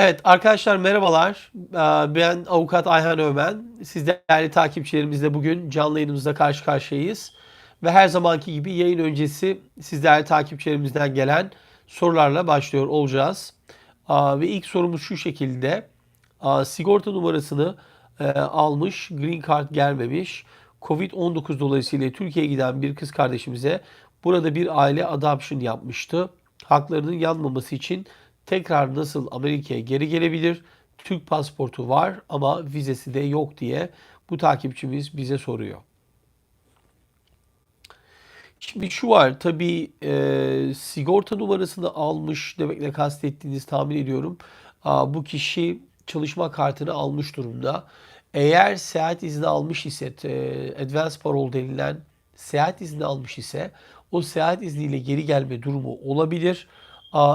Evet arkadaşlar merhabalar. Ee, Ben avukat Ayhan Ömen. Siz değerli takipçilerimizle bugün canlı yayınımızda karşı karşıyayız. Ve her zamanki gibi yayın öncesi siz değerli takipçilerimizden gelen sorularla başlıyor olacağız. Aa, Ve ilk sorumuz şu şekilde. Aa, Sigorta numarasını e, almış, green card gelmemiş. Covid-19 dolayısıyla Türkiye'ye giden bir kız kardeşimize burada bir aile adoption yapmıştı. Haklarının yanmaması için tekrar nasıl Amerika'ya geri gelebilir? Türk pasaportu var ama vizesi de yok diye bu takipçimiz bize soruyor. Şimdi şu var tabii e, sigorta numarasını almış demekle kastettiğiniz tahmin ediyorum. Aa, bu kişi çalışma kartını almış durumda. Eğer seyahat izni almış ise e, advance parole denilen seyahat izni almış ise o seyahat izniyle geri gelme durumu olabilir.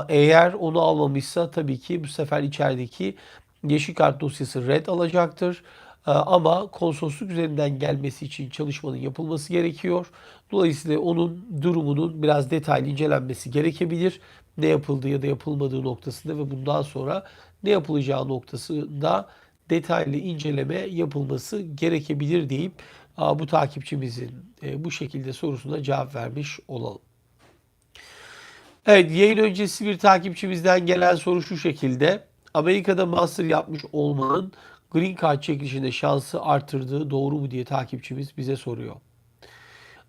Eğer onu almamışsa tabii ki bu sefer içerideki yeşil kart dosyası red alacaktır. Ee, Ama konsolosluk üzerinden gelmesi için çalışmanın yapılması gerekiyor. Dolayısıyla onun durumunun biraz detaylı incelenmesi gerekebilir. Ne yapıldığı ya da yapılmadığı noktasında ve bundan sonra ne yapılacağı noktasında detaylı inceleme yapılması gerekebilir deyip bu takipçimizin e, bu şekilde sorusuna cevap vermiş olalım. Evet, yayın öncesi bir takipçimizden gelen soru şu şekilde. Amerika'da master yapmış olmanın Green Card çekilişinde şansı artırdığı doğru mu diye takipçimiz bize soruyor.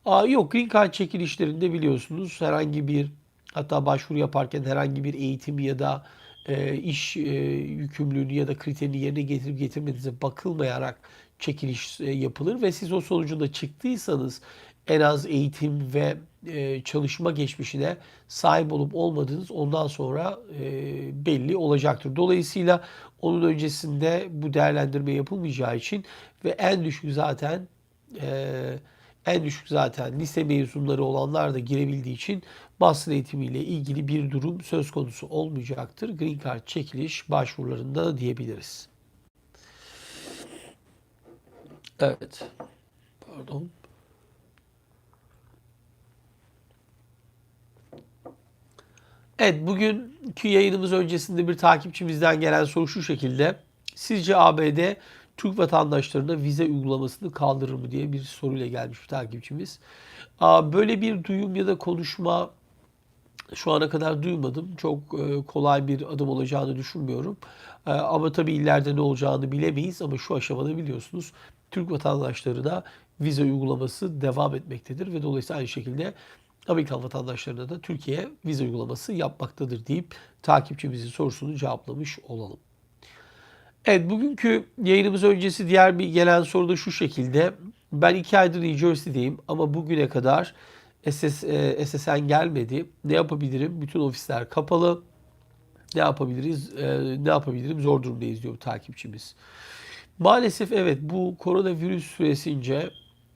Aa, yok, Green Card çekilişlerinde biliyorsunuz herhangi bir hatta başvuru yaparken herhangi bir eğitim ya da e, iş e, yükümlülüğünü ya da kriterini yerine getirip getirmediğinize bakılmayarak çekiliş e, yapılır ve siz o sonucunda çıktıysanız en az eğitim ve e, çalışma geçmişine sahip olup olmadığınız ondan sonra e, belli olacaktır. Dolayısıyla onun öncesinde bu değerlendirme yapılmayacağı için ve en düşük zaten e, en düşük zaten lise mezunları olanlar da girebildiği için master eğitimiyle ilgili bir durum söz konusu olmayacaktır. Green Card çekiliş başvurularında diyebiliriz. Evet. Pardon. Evet, bugünkü yayınımız öncesinde bir takipçimizden gelen soru şu şekilde. Sizce ABD Türk vatandaşlarına vize uygulamasını kaldırır mı diye bir soruyla gelmiş bir takipçimiz. Böyle bir duyum ya da konuşma şu ana kadar duymadım. Çok e, kolay bir adım olacağını düşünmüyorum. E, Ama tabii ileride ne olacağını bilemeyiz. Ama şu aşamada biliyorsunuz Türk vatandaşlarına vize uygulaması devam etmektedir. Ve dolayısıyla aynı şekilde Amerikan vatandaşlarına da Türkiye vize uygulaması yapmaktadır deyip takipçimizin sorusunu cevaplamış olalım. Evet bugünkü yayınımız öncesi diğer bir gelen soru da şu şekilde. Ben iki aydır New Jersey'deyim ama bugüne kadar SS, e, SSN gelmedi. Ne yapabilirim? Bütün ofisler kapalı. Ne yapabiliriz? E, ne yapabilirim? Zor durumdayız diyor takipçimiz. Maalesef evet bu koronavirüs süresince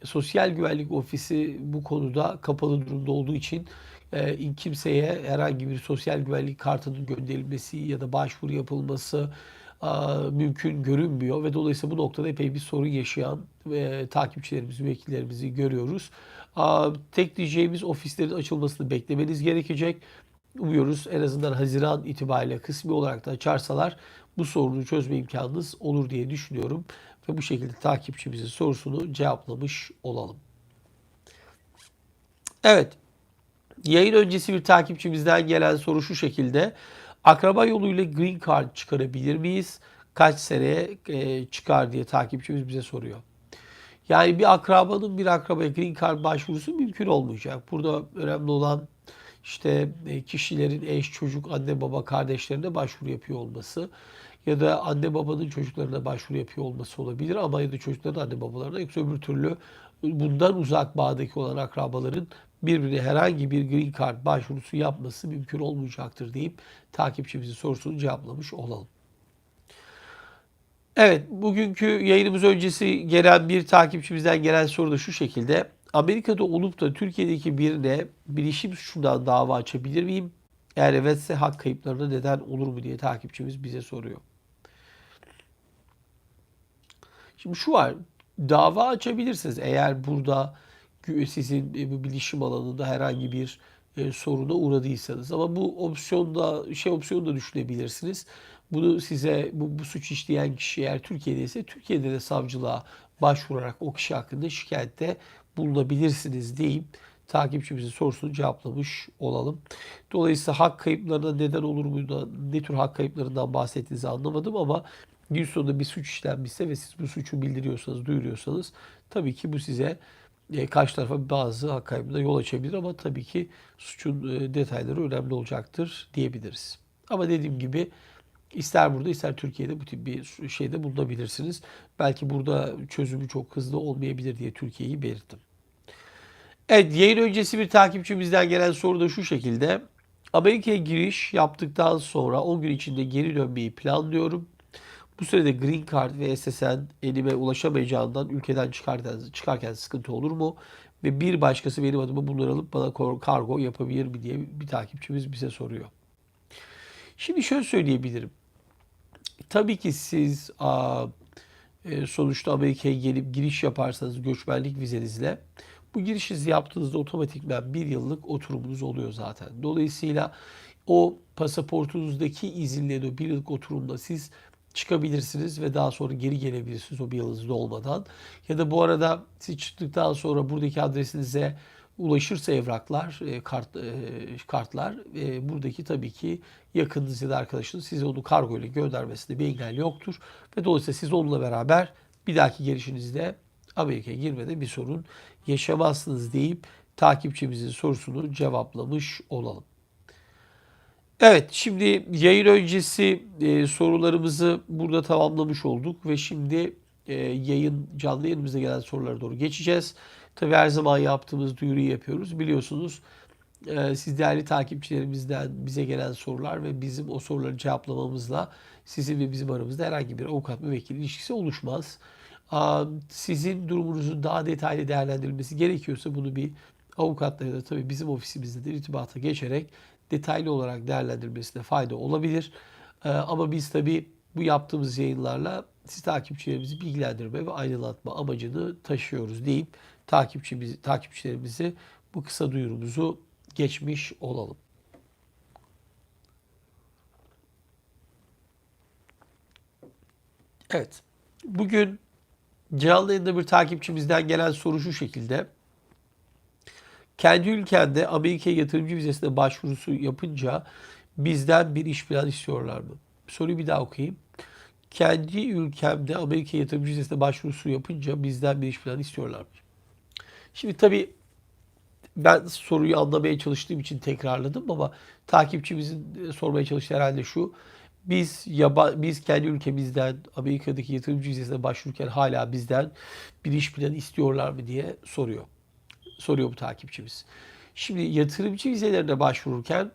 Sosyal Güvenlik Ofisi bu konuda kapalı durumda olduğu için e, kimseye herhangi bir sosyal güvenlik kartının gönderilmesi ya da başvuru yapılması a, mümkün görünmüyor ve dolayısıyla bu noktada epey bir sorun yaşayan e, takipçilerimizi, vekillerimizi görüyoruz. A, tek diyeceğimiz ofislerin açılmasını beklemeniz gerekecek. Umuyoruz en azından Haziran itibariyle kısmi olarak da açarsalar bu sorunu çözme imkanınız olur diye düşünüyorum. Ve bu şekilde takipçimizin sorusunu cevaplamış olalım. Evet. Yayın öncesi bir takipçimizden gelen soru şu şekilde. Akraba yoluyla green card çıkarabilir miyiz? Kaç seneye çıkar diye takipçimiz bize soruyor. Yani bir akrabanın bir akrabaya green card başvurusu mümkün olmayacak. Burada önemli olan işte e, kişilerin eş, çocuk, anne, baba, kardeşlerine başvuru yapıyor olması ya da anne babanın çocuklarına başvuru yapıyor olması olabilir ama ya da çocukların anne babalarına yoksa öbür türlü bundan uzak bağdaki olan akrabaların birbirine herhangi bir green card başvurusu yapması mümkün olmayacaktır deyip takipçimizin sorusunu cevaplamış olalım. Evet, bugünkü yayınımız öncesi gelen bir takipçimizden gelen soru da şu şekilde. Amerika'da olup da Türkiye'deki birine bilişim suçundan dava açabilir miyim? Eğer evetse hak kayıplarına neden olur mu diye takipçimiz bize soruyor. Şimdi şu var, dava açabilirsiniz eğer burada sizin bu bilişim alanında herhangi bir e, soruna uğradıysanız. Ama bu opsiyonda şey opsiyonu da düşünebilirsiniz. Bunu size bu, bu suç işleyen kişi eğer Türkiye'de ise Türkiye'de de savcılığa başvurarak o kişi hakkında şikayette bulunabilirsiniz diyeyim. Takipçimizin sorusunu cevaplamış olalım. Dolayısıyla hak kayıplarına neden olur muydu, ne tür hak kayıplarından bahsettiğinizi anlamadım ama gün sonunda bir suç işlenmişse ve siz bu suçu bildiriyorsanız, duyuruyorsanız tabii ki bu size e, karşı tarafa bazı hak kaybına yol açabilir ama tabii ki suçun e, detayları önemli olacaktır diyebiliriz. Ama dediğim gibi ister burada ister Türkiye'de bu tip bir şeyde bulunabilirsiniz. Belki burada çözümü çok hızlı olmayabilir diye Türkiye'yi belirttim. Evet yayın öncesi bir takipçimizden gelen soru da şu şekilde. Amerika'ya giriş yaptıktan sonra 10 gün içinde geri dönmeyi planlıyorum. Bu sürede Green Card ve SSN elime ulaşamayacağından ülkeden çıkarken, çıkarken sıkıntı olur mu? Ve bir başkası benim adıma bunları alıp bana kargo yapabilir mi diye bir takipçimiz bize soruyor. Şimdi şöyle söyleyebilirim. Tabii ki siz aa, e, sonuçta Amerika'ya gelip giriş yaparsanız göçmenlik vizenizle bu girişinizi yaptığınızda otomatikman bir yıllık oturumunuz oluyor zaten. Dolayısıyla o pasaportunuzdaki izinle de bir yıllık oturumda siz çıkabilirsiniz ve daha sonra geri gelebilirsiniz o bir yılınızda olmadan. Ya da bu arada siz çıktıktan sonra buradaki adresinize ulaşırsa evraklar, e, kart, e, kartlar e, buradaki tabii ki yakınınız ya da arkadaşınız size onu kargo ile göndermesinde bir engel yoktur. Ve dolayısıyla siz onunla beraber bir dahaki gelişinizde Amerika'ya girmede bir sorun yaşamazsınız deyip takipçimizin sorusunu cevaplamış olalım. Evet, şimdi yayın öncesi e, sorularımızı burada tamamlamış olduk ve şimdi e, yayın canlı yayınımıza gelen sorulara doğru geçeceğiz. Tabii her zaman yaptığımız duyuruyu yapıyoruz. Biliyorsunuz e, siz değerli takipçilerimizden bize gelen sorular ve bizim o soruları cevaplamamızla sizin ve bizim aramızda herhangi bir avukat müvekkil ilişkisi oluşmaz. Aa, Sizin durumunuzun daha detaylı değerlendirilmesi gerekiyorsa bunu bir avukatla ya da tabii bizim ofisimizde de irtibata geçerek detaylı olarak değerlendirmesine fayda olabilir. Ee, ama biz tabii bu yaptığımız yayınlarla siz takipçilerimizi bilgilendirme ve aydınlatma amacını taşıyoruz deyip takipçimizi, takipçilerimizi bu kısa duyurumuzu geçmiş olalım. Evet. Bugün canlı yayında bir takipçimizden gelen soru şu şekilde. Kendi ülkende Amerika'ya yatırımcı vizesine başvurusu yapınca bizden bir iş plan istiyorlar mı? Soruyu bir daha okuyayım. Kendi ülkemde Amerika yatırımcı vizesine başvurusu yapınca bizden bir iş plan istiyorlar mı? Şimdi tabii ben soruyu anlamaya çalıştığım için tekrarladım ama takipçimizin e, sormaya çalıştığı herhalde şu. Biz yaba, biz kendi ülkemizden Amerika'daki yatırımcı vizesine başvururken hala bizden bir iş planı istiyorlar mı diye soruyor. Soruyor bu takipçimiz. Şimdi yatırımcı vizelerine başvururken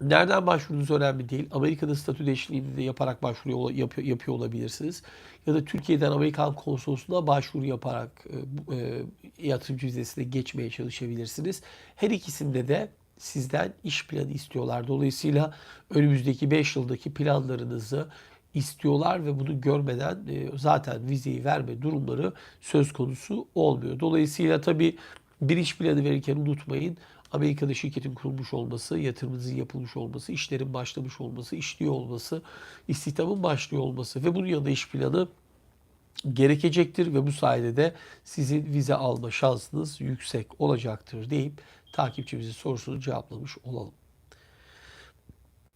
nereden başvurduğunuz önemli değil. Amerika'da statü değişikliğini de yaparak başvuru yapıyor, yapıyor olabilirsiniz. Ya da Türkiye'den Amerikan konsolosluğuna başvuru yaparak e, e, yatırımcı vizesine geçmeye çalışabilirsiniz. Her ikisinde de sizden iş planı istiyorlar. Dolayısıyla önümüzdeki 5 yıldaki planlarınızı istiyorlar ve bunu görmeden e, zaten vizeyi verme durumları söz konusu olmuyor. Dolayısıyla tabii bir iş planı verirken unutmayın Amerika'da şirketin kurulmuş olması, yatırımınızın yapılmış olması, işlerin başlamış olması, işliyor olması, istihdamın başlıyor olması ve bunun yanında iş planı gerekecektir ve bu sayede de sizin vize alma şansınız yüksek olacaktır deyip takipçimizin sorusunu cevaplamış olalım.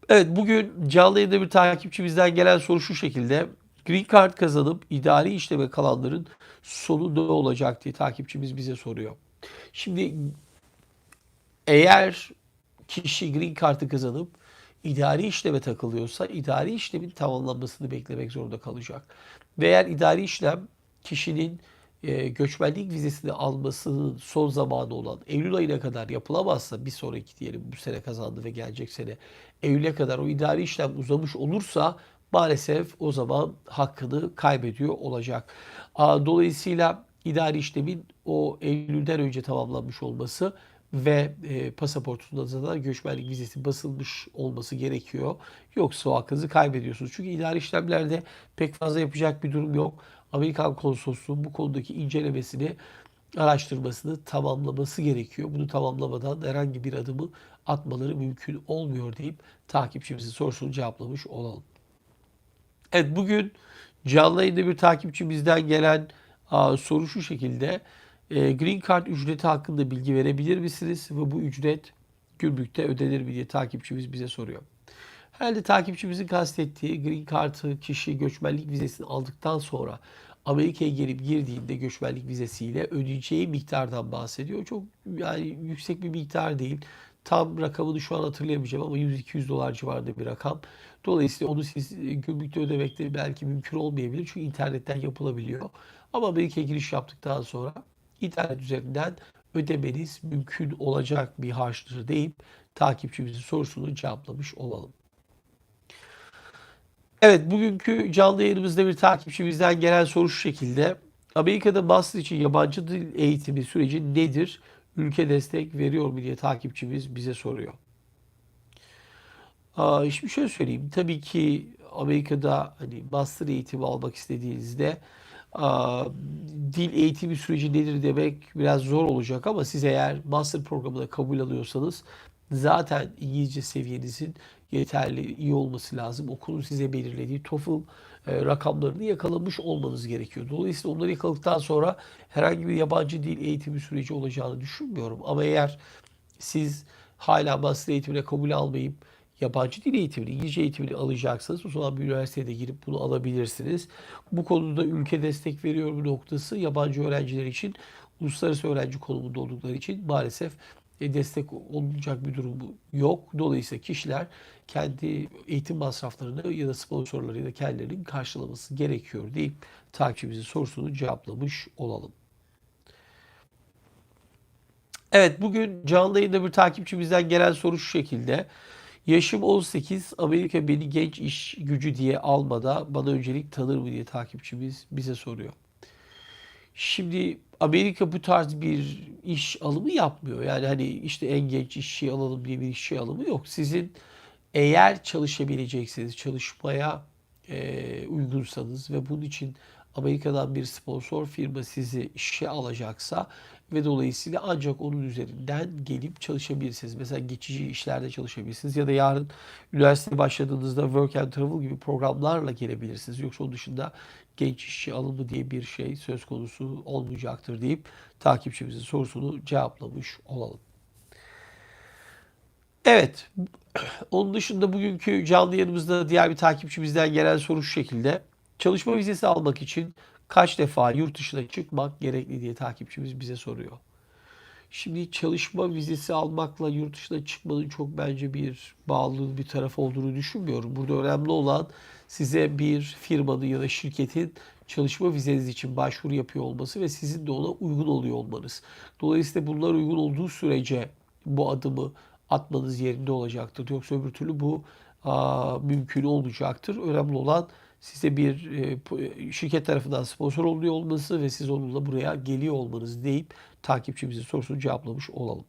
Evet bugün canlı yayında bir takipçimizden gelen soru şu şekilde. Green Card kazanıp idari işleme kalanların sonu ne olacak diye takipçimiz bize soruyor. Şimdi eğer kişi Green Card'ı kazanıp idari işleme takılıyorsa idari işlemin tamamlanmasını beklemek zorunda kalacak. Ve eğer idari işlem kişinin e, göçmenlik vizesini almasının son zamanı olan Eylül ayına kadar yapılamazsa bir sonraki diyelim bu sene kazandı ve gelecek sene Eylül'e kadar o idari işlem uzamış olursa maalesef o zaman hakkını kaybediyor olacak. Dolayısıyla idari işlemin o Eylül'den önce tamamlanmış olması ve e, pasaportunuzda da göçmenlik vizesi basılmış olması gerekiyor. Yoksa o hakkınızı kaybediyorsunuz. Çünkü idari işlemlerde pek fazla yapacak bir durum yok. Amerikan konsolosluğu bu konudaki incelemesini araştırmasını tamamlaması gerekiyor. Bunu tamamlamadan herhangi bir adımı atmaları mümkün olmuyor deyip takipçimizin sorusunu cevaplamış olalım. Evet bugün canlı yayında bir takipçimizden gelen soru şu şekilde. E, Green Card ücreti hakkında bilgi verebilir misiniz? Ve bu ücret gümrükte ödenir mi diye takipçimiz bize soruyor. Herhalde takipçimizin kastettiği Green Card'ı kişi göçmenlik vizesini aldıktan sonra Amerika'ya gelip girdiğinde göçmenlik vizesiyle ödeyeceği miktardan bahsediyor. Çok yani yüksek bir miktar değil. Tam rakamını şu an hatırlayamayacağım ama 100-200 dolar civarında bir rakam. Dolayısıyla onu siz e, gümrükte ödemek de belki mümkün olmayabilir. Çünkü internetten yapılabiliyor. Ama Amerika'ya giriş yaptıktan sonra internet üzerinden ödemeniz mümkün olacak bir harçtır deyip takipçimizin sorusunu cevaplamış olalım. Evet, bugünkü canlı yayınımızda bir takipçimizden gelen soru şu şekilde. Amerika'da master için yabancı dil eğitimi süreci nedir? Ülke destek veriyor mu diye takipçimiz bize soruyor. Aa, şimdi şöyle söyleyeyim. Tabii ki Amerika'da hani master eğitimi almak istediğinizde aa, dil eğitimi süreci nedir demek biraz zor olacak ama siz eğer master programına kabul alıyorsanız zaten İngilizce seviyenizin yeterli iyi olması lazım. Okulun size belirlediği TOEFL e, rakamlarını yakalamış olmanız gerekiyor. Dolayısıyla onları yakaladıktan sonra herhangi bir yabancı dil eğitimi süreci olacağını düşünmüyorum. Ama eğer siz hala master eğitimine kabul almayıp yabancı dil eğitimini, İngilizce eğitimini alacaksınız. O zaman bir üniversitede girip bunu alabilirsiniz. Bu konuda ülke destek veriyor bu noktası yabancı öğrenciler için uluslararası öğrenci konumunda oldukları için maalesef destek olacak bir durum yok. Dolayısıyla kişiler kendi eğitim masraflarını ya da sponsorları ya da kendilerinin karşılaması gerekiyor deyip takipçimizin sorusunu cevaplamış olalım. Evet bugün canlı yayında bir takipçimizden gelen soru şu şekilde. Yaşım 18, Amerika beni genç iş gücü diye almada bana öncelik tanır mı diye takipçimiz bize soruyor. Şimdi Amerika bu tarz bir iş alımı yapmıyor. Yani hani işte en genç işçi alalım diye bir işçi alımı yok. Sizin eğer çalışabilecekseniz, çalışmaya e, uygunsanız ve bunun için Amerika'dan bir sponsor firma sizi işe alacaksa ve dolayısıyla ancak onun üzerinden gelip çalışabilirsiniz. Mesela geçici işlerde çalışabilirsiniz ya da yarın üniversiteye başladığınızda work and travel gibi programlarla gelebilirsiniz. Yoksa onun dışında genç işçi alımı diye bir şey söz konusu olmayacaktır deyip takipçimizin sorusunu cevaplamış olalım. Evet. Onun dışında bugünkü canlı yayınımızda diğer bir takipçimizden gelen soru şu şekilde. Çalışma vizesi almak için kaç defa yurt dışına çıkmak gerekli diye takipçimiz bize soruyor. Şimdi çalışma vizesi almakla yurt dışına çıkmanın çok bence bir bağlı bir taraf olduğunu düşünmüyorum. Burada önemli olan size bir firmanın ya da şirketin çalışma vizeniz için başvuru yapıyor olması ve sizin de ona uygun oluyor olmanız. Dolayısıyla bunlar uygun olduğu sürece bu adımı atmanız yerinde olacaktır. Yoksa öbür türlü bu a, mümkün olmayacaktır. Önemli olan size bir e, şirket tarafından sponsor oluyor olması ve siz onunla buraya geliyor olmanız deyip takipçimizin sorusunu cevaplamış olalım.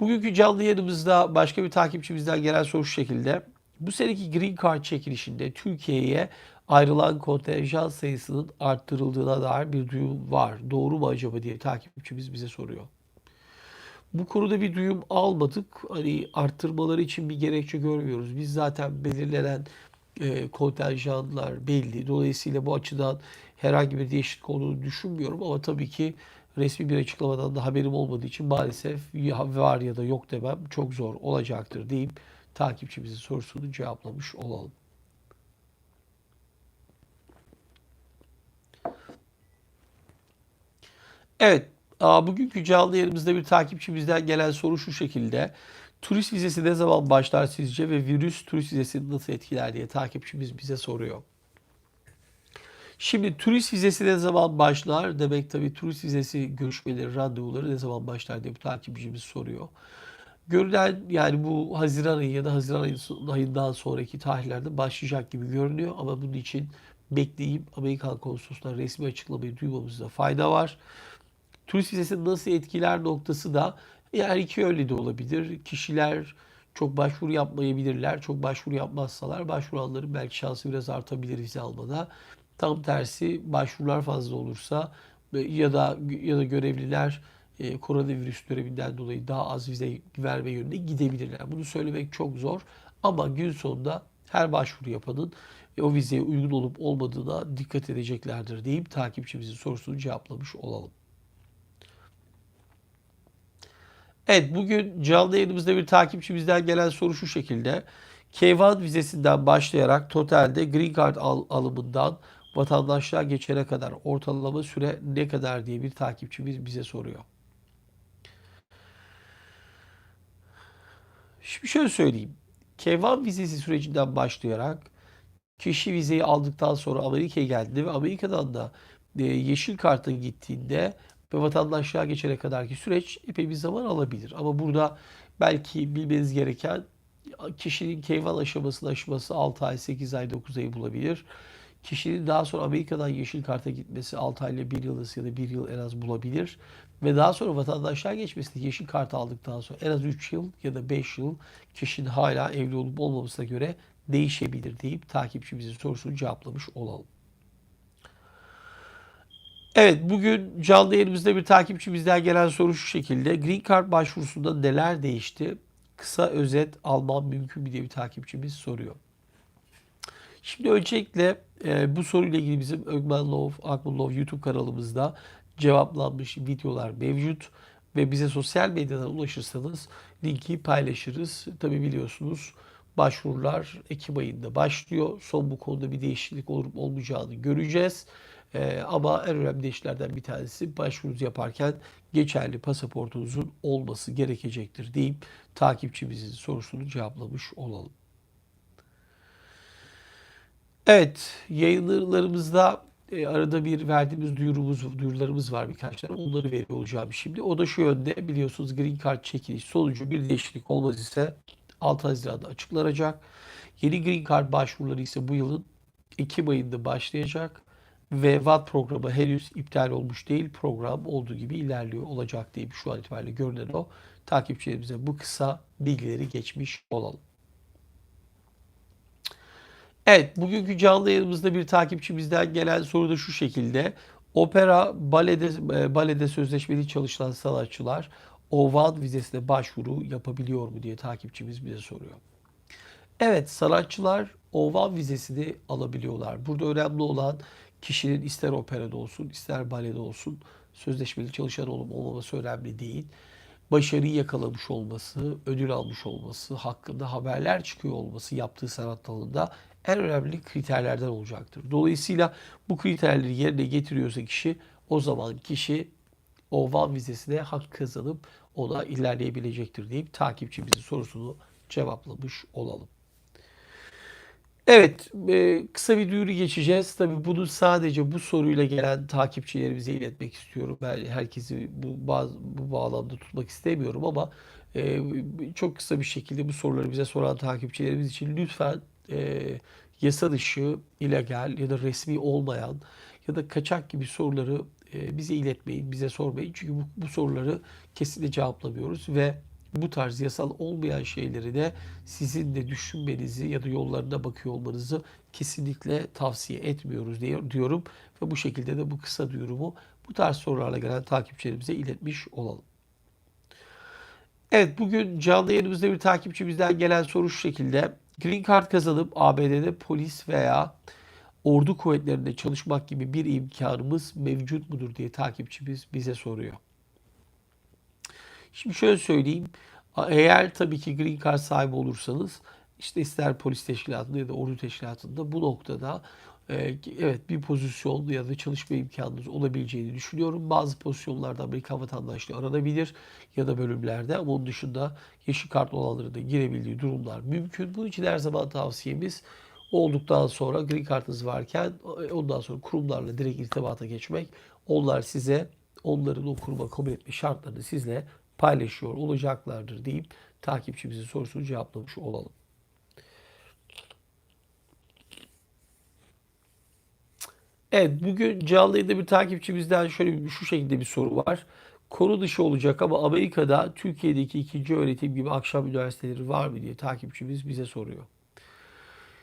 Bugünkü canlı yayınımızda başka bir takipçimizden gelen soru şu şekilde. Bu seneki Green Card çekilişinde Türkiye'ye ayrılan kontenjan sayısının arttırıldığına dair bir duyum var. Doğru mu acaba diye takipçimiz bize soruyor. Bu konuda bir duyum almadık. Hani arttırmaları için bir gerekçe görmüyoruz. Biz zaten belirlenen e, kontenjanlar belli. Dolayısıyla bu açıdan herhangi bir değişiklik olduğunu düşünmüyorum ama tabii ki resmi bir açıklamadan da haberim olmadığı için maalesef ya var ya da yok demem çok zor olacaktır deyip takipçimizin sorusunu cevaplamış olalım. Evet, bugünkü canlı yayınımızda bir takipçimizden gelen soru şu şekilde. Turist vizesi ne zaman başlar sizce ve virüs turist vizesini nasıl etkiler diye takipçimiz bize soruyor. Şimdi turist vizesi ne zaman başlar? Demek tabii turist vizesi görüşmeleri, randevuları ne zaman başlar diye bir takipçimiz soruyor. Görünen yani bu Haziran ayı ya da Haziran ayından sonraki tarihlerde başlayacak gibi görünüyor ama bunun için bekleyip Amerikan konsolosluğuna resmi açıklamayı duymamızda fayda var. Turist vizesi nasıl etkiler noktası da her iki yönlü de olabilir. Kişiler çok başvuru yapmayabilirler. Çok başvuru yapmazsalar başvuranların belki şansı biraz artabilir vize almada. Tam tersi başvurular fazla olursa ya da ya da görevliler e, koronavirüs döneminden dolayı daha az vize verme yönünde gidebilirler. Bunu söylemek çok zor ama gün sonunda her başvuru yapanın e, o vizeye uygun olup olmadığına dikkat edeceklerdir deyip takipçimizin sorusunu cevaplamış olalım. Evet bugün canlı yayınımızda bir takipçimizden gelen soru şu şekilde. K1 vizesinden başlayarak totalde Green Card al- alımından vatandaşlığa geçene kadar ortalama süre ne kadar diye bir takipçimiz bize soruyor. Şimdi şöyle söyleyeyim. K1 vizesi sürecinden başlayarak kişi vizeyi aldıktan sonra Amerika'ya geldiğinde ve Amerika'dan da e, yeşil kartın gittiğinde ve vatandaşlığa geçene kadarki süreç epey bir zaman alabilir. Ama burada belki bilmeniz gereken kişinin K1 aşamasını aşması 6 ay, 8 ay, 9 ayı bulabilir. Kişinin daha sonra Amerika'dan yeşil karta gitmesi 6 ay ile 1 yıl ya da 1 yıl en az bulabilir. Ve daha sonra vatandaşlığa geçmesi de yeşil kartı aldıktan sonra en az 3 yıl ya da 5 yıl kişinin hala evli olup olmamasına göre değişebilir deyip takipçimizin sorusunu cevaplamış olalım. Evet bugün canlı yayınımızda bir takipçimizden gelen soru şu şekilde. Green Card başvurusunda neler değişti? Kısa özet almam mümkün mü diye bir takipçimiz soruyor. Şimdi öncelikle e, bu soruyla ilgili bizim Ögmen Love, Akman Love YouTube kanalımızda cevaplanmış videolar mevcut. Ve bize sosyal medyadan ulaşırsanız linki paylaşırız. Tabi biliyorsunuz başvurular Ekim ayında başlıyor. Son bu konuda bir değişiklik olup olmayacağını göreceğiz. Ee, ama en önemli işlerden bir tanesi başvurunuzu yaparken geçerli pasaportunuzun olması gerekecektir deyip takipçimizin sorusunu cevaplamış olalım. Evet, yayınlarımızda e, arada bir verdiğimiz duyurumuz, duyurularımız var birkaç tane. Onları veriyor olacağım şimdi. O da şu yönde biliyorsunuz Green Card çekiliş sonucu bir değişiklik olmaz ise 6 Haziran'da açıklanacak. Yeni Green Card başvuruları ise bu yılın Ekim ayında başlayacak. Ve VAT programı henüz iptal olmuş değil. Program olduğu gibi ilerliyor olacak diye şu an itibariyle görünen o. Takipçilerimize bu kısa bilgileri geçmiş olalım. Evet, bugünkü canlı yayınımızda bir takipçimizden gelen soru da şu şekilde. Opera balede, e, balede sözleşmeli çalışan sanatçılar OVAN vizesine başvuru yapabiliyor mu diye takipçimiz bize soruyor. Evet, sanatçılar OVAN vizesini alabiliyorlar. Burada önemli olan kişinin ister operada olsun, ister balede olsun sözleşmeli çalışan olup olmaması önemli değil. Başarıyı yakalamış olması, ödül almış olması, hakkında haberler çıkıyor olması yaptığı sanat dalında en önemli kriterlerden olacaktır. Dolayısıyla bu kriterleri yerine getiriyorsa kişi o zaman kişi o van vizesine hak kazanıp ona ilerleyebilecektir deyip takipçimizin sorusunu cevaplamış olalım. Evet, e, kısa bir duyuru geçeceğiz. Tabii bunu sadece bu soruyla gelen takipçilerimize iletmek istiyorum. Ben herkesi bu, bazı, bu bağlamda tutmak istemiyorum ama e, çok kısa bir şekilde bu soruları bize soran takipçilerimiz için lütfen e, yasa dışı, illegal ya da resmi olmayan ya da kaçak gibi soruları e, bize iletmeyin, bize sormayın. Çünkü bu, bu soruları kesinlikle cevaplamıyoruz ve bu tarz yasal olmayan şeyleri de sizin de düşünmenizi ya da yollarına bakıyor olmanızı kesinlikle tavsiye etmiyoruz diye diyorum ve bu şekilde de bu kısa duyurumu bu tarz sorularla gelen takipçilerimize iletmiş olalım. Evet bugün canlı yayınımızda bir takipçimizden gelen soru şu şekilde. Green Card kazanıp ABD'de polis veya ordu kuvvetlerinde çalışmak gibi bir imkanımız mevcut mudur diye takipçimiz bize soruyor. Şimdi şöyle söyleyeyim. Eğer tabii ki Green Card sahibi olursanız işte ister polis teşkilatında ya da ordu teşkilatında bu noktada evet bir pozisyon ya da çalışma imkanınız olabileceğini düşünüyorum. Bazı pozisyonlarda Amerikan vatandaşlığı aranabilir ya da bölümlerde ama onun dışında yeşil kart olanların da girebildiği durumlar mümkün. Bunun için her zaman tavsiyemiz olduktan sonra green kartınız varken ondan sonra kurumlarla direkt irtibata geçmek. Onlar size onların o kuruma kabul etme şartlarını sizle paylaşıyor olacaklardır deyip takipçimizin sorusunu cevaplamış olalım. Evet bugün canlı bir takipçimizden şöyle bir, şu şekilde bir soru var. Konu dışı olacak ama Amerika'da Türkiye'deki ikinci öğretim gibi akşam üniversiteleri var mı diye takipçimiz bize soruyor.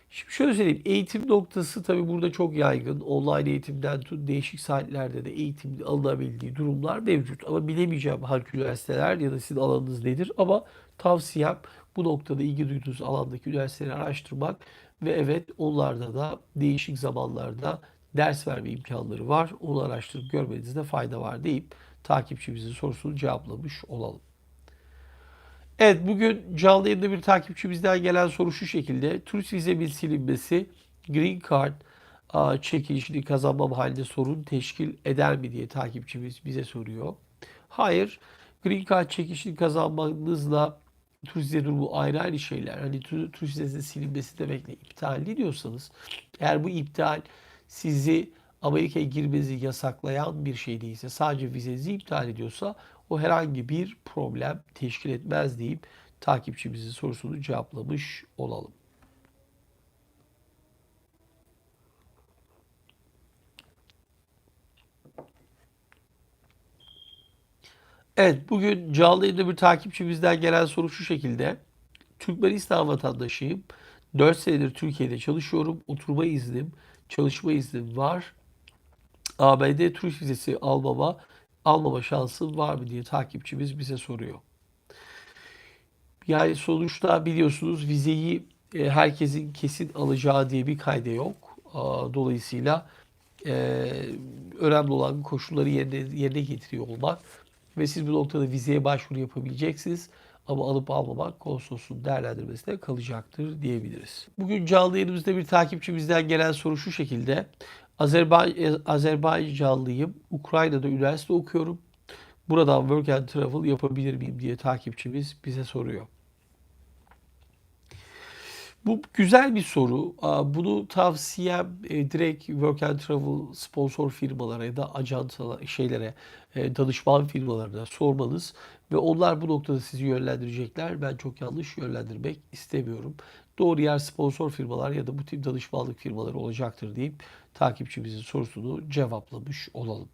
Şimdi şöyle söyleyeyim. Eğitim noktası tabii burada çok yaygın. Online eğitimden tut değişik saatlerde de eğitim alınabildiği durumlar mevcut. Ama bilemeyeceğim hangi üniversiteler ya da sizin alanınız nedir. Ama tavsiyem bu noktada ilgi duyduğunuz alandaki üniversiteleri araştırmak ve evet onlarda da değişik zamanlarda ders verme imkanları var. Onu araştırıp görmenizde fayda var deyip takipçimizin sorusunu cevaplamış olalım. Evet bugün canlı yayında bir takipçimizden gelen soru şu şekilde. Turist vizemin silinmesi Green Card çekilişini kazanmam halinde sorun teşkil eder mi diye takipçimiz bize soruyor. Hayır. Green Card çekilişini kazanmanızla turist vize durumu ayrı ayrı şeyler. Hani tu- turist vizesinin silinmesi demekle iptal diyorsanız eğer bu iptal sizi Amerika'ya girmenizi yasaklayan bir şey değilse sadece vizenizi iptal ediyorsa o herhangi bir problem teşkil etmez deyip takipçimizin sorusunu cevaplamış olalım. Evet, bugün canlı yayında bir takipçimizden gelen soru şu şekilde. Türkmenistan vatandaşıyım. 4 senedir Türkiye'de çalışıyorum. Oturma iznim, çalışma iznim var. ABD turist vizesi almama, almama şansım var mı diye takipçimiz bize soruyor. Yani sonuçta biliyorsunuz vizeyi e, herkesin kesin alacağı diye bir kayda yok. Dolayısıyla e, önemli olan koşulları yerine, yerine getiriyor olmak ve siz bu noktada vizeye başvuru yapabileceksiniz. Ama alıp almamak konsolosun değerlendirmesine kalacaktır diyebiliriz. Bugün canlı yayınımızda bir takipçimizden gelen soru şu şekilde. Azerbay Azerbaycanlıyım. Ukrayna'da üniversite okuyorum. Buradan work and travel yapabilir miyim diye takipçimiz bize soruyor. Bu güzel bir soru. Bunu tavsiyem e, direkt Work and Travel sponsor firmalara ya da ajantalara, şeylere, e, danışman firmalarına sormanız ve onlar bu noktada sizi yönlendirecekler. Ben çok yanlış yönlendirmek istemiyorum. Doğru yer sponsor firmalar ya da bu tip danışmanlık firmaları olacaktır deyip takipçimizin sorusunu cevaplamış olalım.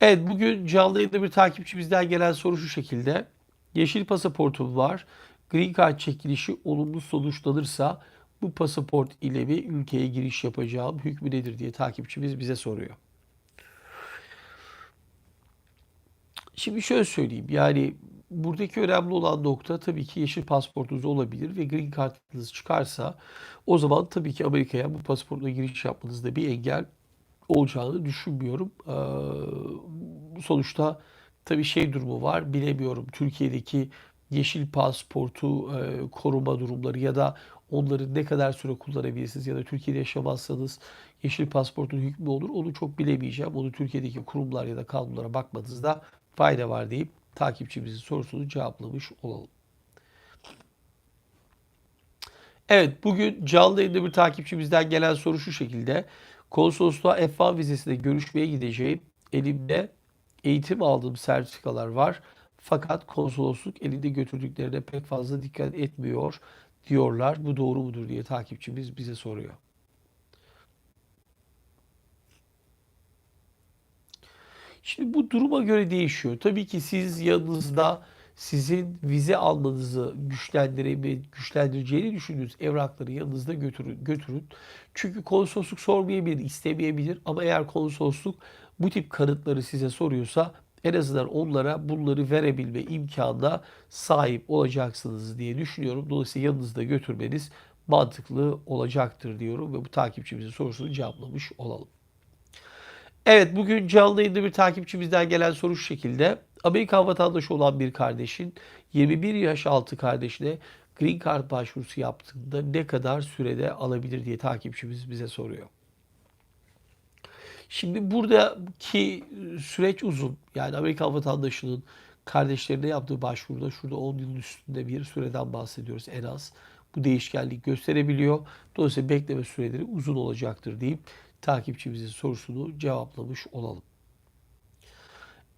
Evet bugün canlı yayında bir takipçimizden gelen soru şu şekilde. Yeşil pasaportum var. Green Card çekilişi olumlu sonuçlanırsa bu pasaport ile mi ülkeye giriş yapacağım hükmü nedir diye takipçimiz bize soruyor. Şimdi şöyle söyleyeyim yani buradaki önemli olan nokta tabii ki yeşil pasaportunuz olabilir ve green card'ınız çıkarsa o zaman tabii ki Amerika'ya bu pasaportla giriş yapmanızda bir engel olacağını düşünmüyorum. Ee, sonuçta tabii şey durumu var bilemiyorum Türkiye'deki yeşil pasaportu e, koruma durumları ya da onları ne kadar süre kullanabilirsiniz ya da Türkiye'de yaşamazsanız yeşil pasaportun hükmü olur onu çok bilemeyeceğim. Onu Türkiye'deki kurumlar ya da kanunlara bakmanızda fayda var deyip takipçimizin sorusunu cevaplamış olalım. Evet, bugün canlı yayında bir takipçimizden gelen soru şu şekilde. Konsolosluğa F1 vizesinde görüşmeye gideceğim. Elimde eğitim aldığım sertifikalar var. Fakat konsolosluk elinde götürdüklerine pek fazla dikkat etmiyor diyorlar. Bu doğru mudur diye takipçimiz bize soruyor. Şimdi bu duruma göre değişiyor. Tabii ki siz yanınızda sizin vize almanızı güçlendireceğini düşündüğünüz evrakları yanınızda götürün, götürün. Çünkü konsolosluk sormayabilir, istemeyebilir ama eğer konsolosluk bu tip kanıtları size soruyorsa en azından onlara bunları verebilme imkanına sahip olacaksınız diye düşünüyorum. Dolayısıyla yanınızda götürmeniz mantıklı olacaktır diyorum ve bu takipçimizin sorusunu cevaplamış olalım. Evet bugün canlı yayında bir takipçimizden gelen soru şu şekilde. Amerikan vatandaşı olan bir kardeşin 21 yaş altı kardeşine Green Card başvurusu yaptığında ne kadar sürede alabilir diye takipçimiz bize soruyor. Şimdi buradaki süreç uzun. Yani Amerikan vatandaşının kardeşlerine yaptığı başvuruda şurada 10 yılın üstünde bir süreden bahsediyoruz en az. Bu değişkenlik gösterebiliyor. Dolayısıyla bekleme süreleri uzun olacaktır deyip takipçimizin sorusunu cevaplamış olalım.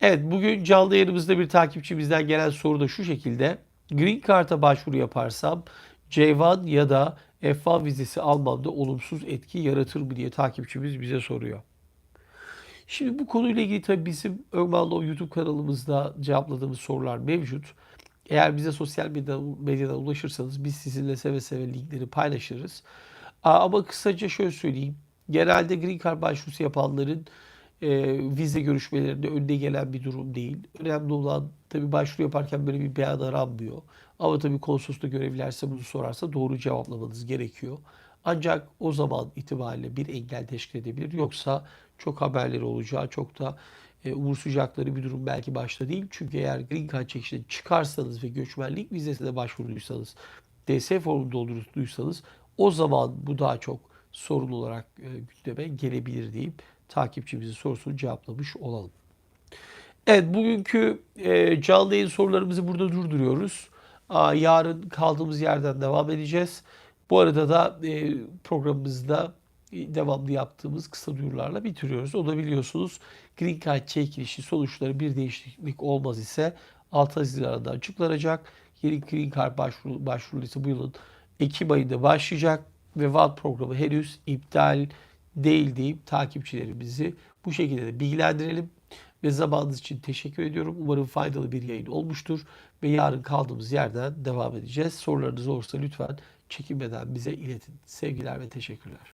Evet bugün canlı yayınımızda bir takipçimizden gelen soru da şu şekilde. Green Card'a başvuru yaparsam C1 ya da F1 vizesi almamda olumsuz etki yaratır mı diye takipçimiz bize soruyor. Şimdi bu konuyla ilgili tabii bizim Ögmal'da YouTube kanalımızda cevapladığımız sorular mevcut. Eğer bize sosyal medyadan, medyadan ulaşırsanız biz sizinle seve seve linkleri paylaşırız. Ama kısaca şöyle söyleyeyim. Genelde Green Card başvurusu yapanların e, vize görüşmelerinde önde gelen bir durum değil. Önemli olan tabii başvuru yaparken böyle bir beyan aranmıyor. Ama tabii konsolosluğu görevlilerse bunu sorarsa doğru cevaplamanız gerekiyor. Ancak o zaman itibariyle bir engel teşkil edebilir. Yoksa çok haberleri olacağı, çok da e, umursayacakları bir durum belki başta değil. Çünkü eğer Green Card çekişine çıkarsanız ve göçmenlik vizesine başvurduysanız, DS formunu doldurduysanız o zaman bu daha çok sorun olarak e, gündeme gelebilir deyip takipçimizin sorusunu cevaplamış olalım. Evet bugünkü e, canlı yayın sorularımızı burada durduruyoruz. Aa, yarın kaldığımız yerden devam edeceğiz. Bu arada da e, programımızda devamlı yaptığımız kısa duyurularla bitiriyoruz. O da biliyorsunuz Green Card çekilişi sonuçları bir değişiklik olmaz ise 6 Haziran'da açıklanacak. Yeni Green Card başvuru, başvuru listesi bu yılın Ekim ayında başlayacak ve VAD programı henüz iptal değil deyip takipçilerimizi bu şekilde de bilgilendirelim. Ve zamanınız için teşekkür ediyorum. Umarım faydalı bir yayın olmuştur. Ve yarın kaldığımız yerden devam edeceğiz. Sorularınız olursa lütfen çekinmeden bize iletin. Sevgiler ve teşekkürler.